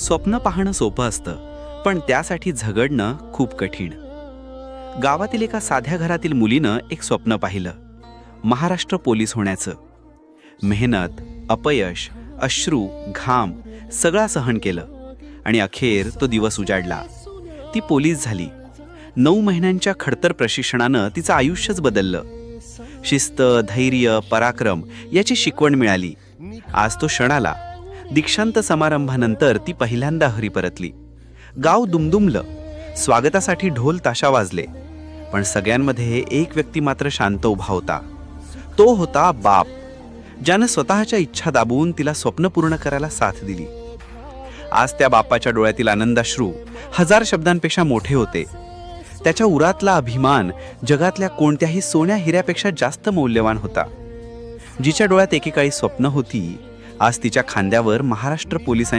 स्वप्न पाहणं सोपं असतं पण त्यासाठी झगडणं खूप कठीण. गावातील एका साध्या घरातील मुलीनं एक स्वप्न पाहिलं महाराष्ट्र पोलीस होण्याचं. मेहनत अपयश अश्रू घाम सगळा सहन केलं आणि अखेर तो दिवस उजाडला. ती पोलीस झाली. नऊ महिन्यांच्या खडतर प्रशिक्षणानं तिचं आयुष्यच बदललं. शिस्त धैर्य पराक्रम याची शिकवण मिळाली. आज तो क्षण आला. दीक्षांत समारंभानंतर ती पहिल्यांदा हरी परतली. गाव दुमदुमलं. स्वागतासाठी ढोल ताशा वाजले. पण सगळ्यांमध्ये एक व्यक्ती मात्र शांत उभा होता. तो होता बाप. ज्यानं स्वतःच्या इच्छा दाबवून तिला स्वप्न पूर्ण करायला साथ दिली. आज त्या बापाच्या डोळ्यातील आनंदाश्रू हजार शब्दांपेक्षा मोठे होते. त्याच्या उरातला अभिमान जगातल्या कोणत्याही सोन्या हिऱ्यापेक्षा जास्त मौल्यवान होता. जिच्या डोळ्यात एकेकाळी स्वप्न होती आज तिच्या खांद्यावर महाराष्ट्र पोलिसांनी